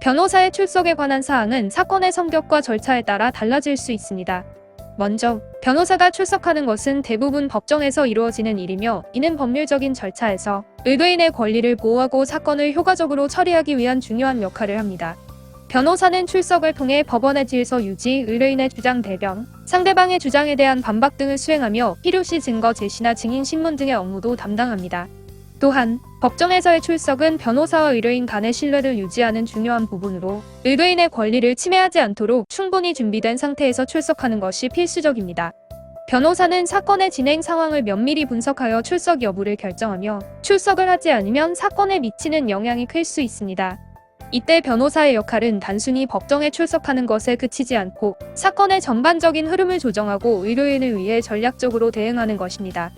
변호사의 출석에 관한 사항은 사건의 성격과 절차에 따라 달라질 수 있습니다. 먼저, 변호사가 출석하는 것은 대부분 법정에서 이루어지는 일이며 이는 법률적인 절차에서 의뢰인의 권리를 보호하고 사건을 효과적으로 처리하기 위한 중요한 역할을 합니다. 변호사는 출석을 통해 법원의 질서 유지, 의뢰인의 주장 대변, 상대방의 주장에 대한 반박 등을 수행하며 필요시 증거 제시나 증인 신문 등의 업무도 담당합니다. 또한 법정에서의 출석은 변호사와 의뢰인 간의 신뢰를 유지하는 중요한 부분으로 의뢰인의 권리를 침해하지 않도록 충분히 준비된 상태에서 출석하는 것이 필수적입니다. 변호사는 사건의 진행 상황을 면밀히 분석하여 출석 여부를 결정하며 출석을 하지 않으면 사건에 미치는 영향이 클 수 있습니다. 이때 변호사의 역할은 단순히 법정에 출석하는 것에 그치지 않고 사건의 전반적인 흐름을 조정하고 의뢰인을 위해 전략적으로 대응하는 것입니다.